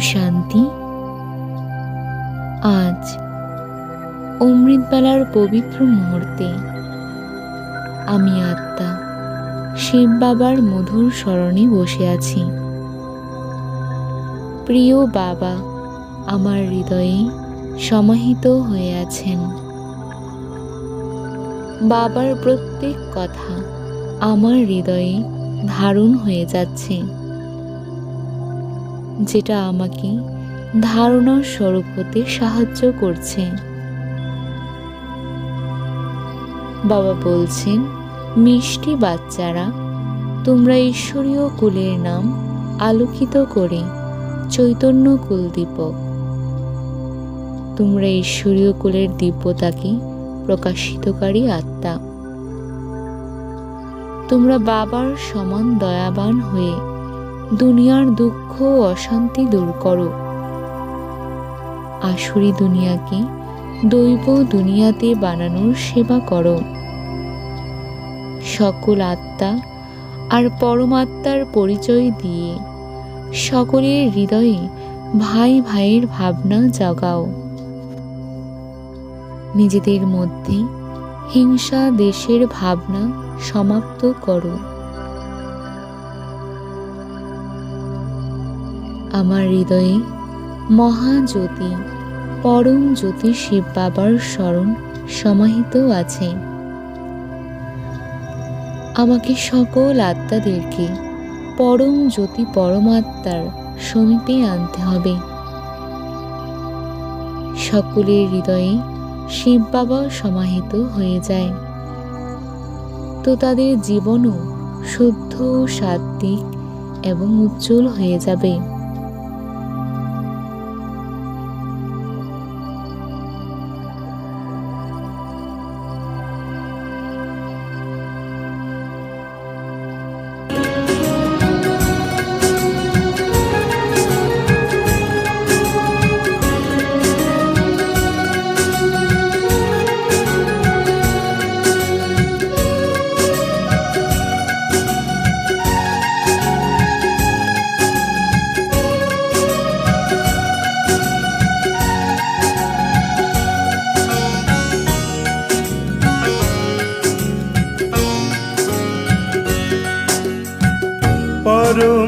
শান্তি। আজ অমৃতবেলার পবিত্র মুহূর্তে আমি আত্মা শিব বাবার মধুর স্মরণে বসে আছি। প্রিয় বাবা আমার হৃদয়ে সমাহিত হয়ে আছেন। বাবার প্রত্যেক কথা আমার হৃদয়ে ধারণ হয়ে যাচ্ছে। যেটা আমাকে ধারণার স্বরূপ হতে সাহায্য করছে। বাবা বলছেন, মিষ্টি বাচ্চারা, তোমরা ঈশ্বরীয় কুলের নাম আলোকিত করে চৈতন্য কুল দীপক। তোমরা ঈশ্বরীয় কুলের দিব্যতাকে প্রকাশিতকারী আত্মা। তোমরা বাবার সমান দয়াবান হয়ে দুনিয়ার দুঃখ ও অশান্তি দূর করো। আসুরি দুনিয়াকে, দৈব দুনিয়াতে বানানোর সেবা করো। সকল আত্মা আর পরমাত্মার পরিচয় দিয়ে সকলের হৃদয়ে ভাই ভাইয়ের ভাবনা জাগাও। নিজেদের মধ্যে হিংসা, দেশের ভাবনা সমাপ্ত করো। আমার হৃদয়ে মহাজ্যোতি পরম জ্যোতি শিব বাবার স্মরণ সমাহিত আছে। আমাকে সকল আত্মাদেরকে পরম জ্যোতি পরমাত্মার সমীপে আনতে হবে। সকলের হৃদয়ে শিব বাবা সমাহিত হয়ে যায়। তো তাদের জীবনও শুদ্ধ, সাত্বিক এবং উজ্জ্বল হয়ে যাবে।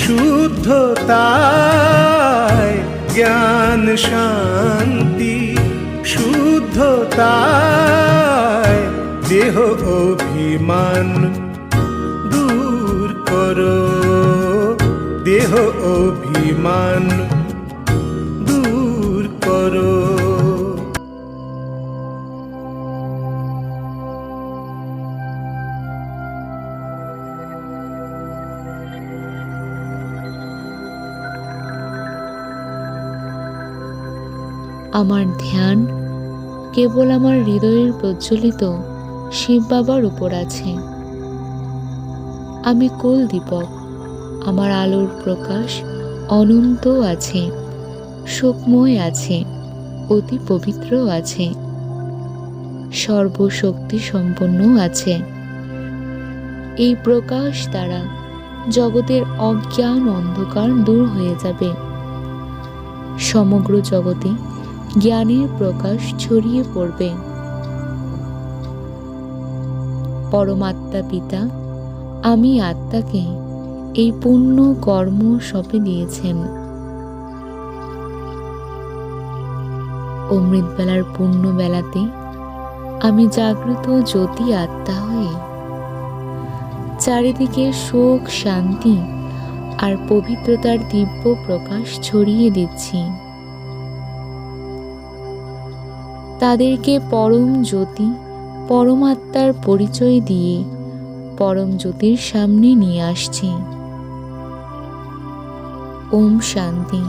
শুদ্ধতায় জ্ঞান শান্তি শুদ্ধতায় দেহ অভিমান দূর করো দেহ অভিমান আমার ধ্যান কেবল আমার হৃদয়ের প্রজ্বলিত শিব বাবার উপর আছে। আমি কোল দীপক, আমার আলোর প্রকাশ অনন্ত আছে, শোকময় আছে, অতি পবিত্র আছে সর্বশক্তি সম্পন্ন আছে। এই প্রকাশ দ্বারা জগতের অজ্ঞান অন্ধকার দূর হয়ে যাবে। সমগ্র জগতে জ্ঞানের প্রকাশ ছড়িয়ে পড়বে। পরমাত্মা পিতা, আমি আত্মাকে এই পুণ্য কর্ম সপে দিয়েছেন। অমৃতবেলার পূর্ণ বেলাতে আমি জাগ্রত জ্যোতি আত্মা হয়ে চারিদিকে শোক, শান্তি আর পবিত্রতার দিব্য প্রকাশ ছড়িয়ে দিচ্ছি। তাদেরকে পরম জ্যোতি পরমাত্মার পরিচয় দিয়ে পরম জ্যোতির সামনে নিয়ে আসছি। ওম শান্তি।